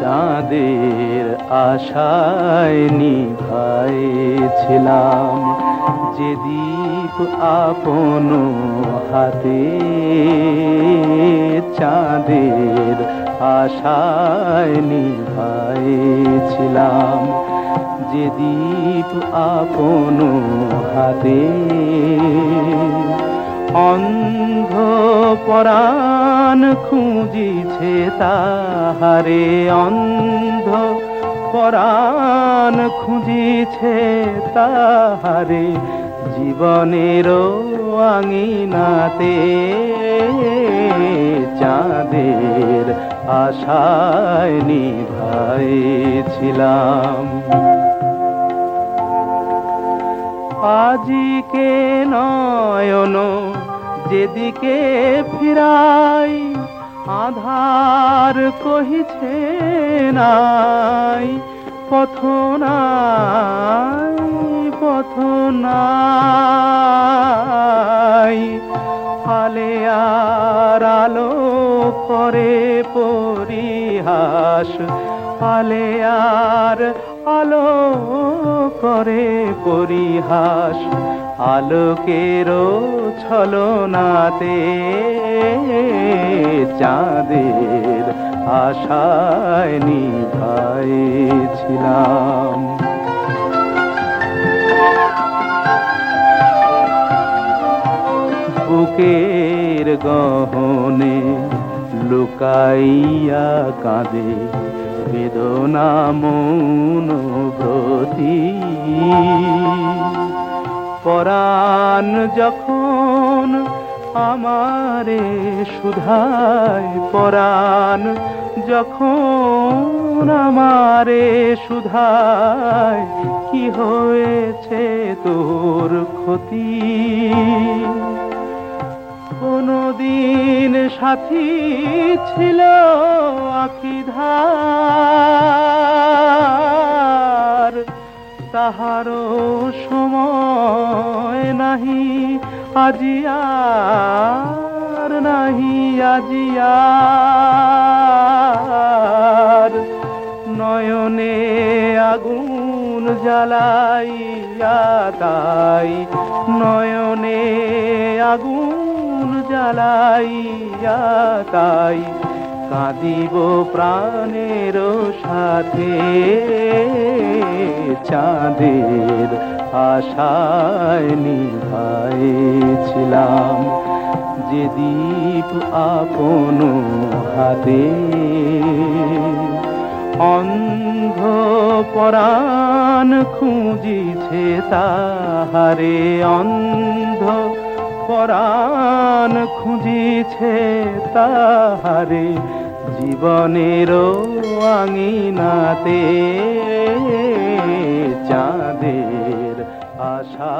চাঁদের আশায় নিভাইছিলাম যে দীপ আপন হাতে চাঁদের আশায় নিভাইছিলাম যে দীপ আপন হাতে। অন্ধ পরাণ খুঁজিছে তাহারে। অন্ধ পরাণ খুঁজিছে তাহারে। জীবনের আঙিনাতে চাঁদের আশায় নিভাইছিলাম। আজিকে নয়ন যেদিকে ফিরাই, আধার কহিছে নাই, পথ নাই পথ নাই। আলে আর আলো করে পরিহাস, আলে আর আলো করে পরিহাস আলোকেরও ছলনাতে চাঁদের আশায় নিভাইছিলাম। বুকের গহনে লুকাইয়া কাঁদে, বেদনা মৌন ব্রতি। পরাণ যখন আমারে সুধায় পরাণ যখন আমারে সুধায় কি হয়েছে তোর ক্ষতি? কোনদিন সাথী ছিল আখি ধার তাহারও সময় নাহি আজিয়ার নাহি আজিয়ার নয়নে আগুন জ্বালাইয়া তাই, নয়নে আগুন জ্বালাইয়া তাই কাঁদিব প্রাণের সাথে। চাঁদের আশায় নিভাইছিলাম যে দীপ আপন হাতে। অন্ধ পরাণ খুঁজিছে তাহারে অন্ধ পরাণ খুঁজিছে তাহারে জীবনের আঙিনাতে। চাঁদের আশা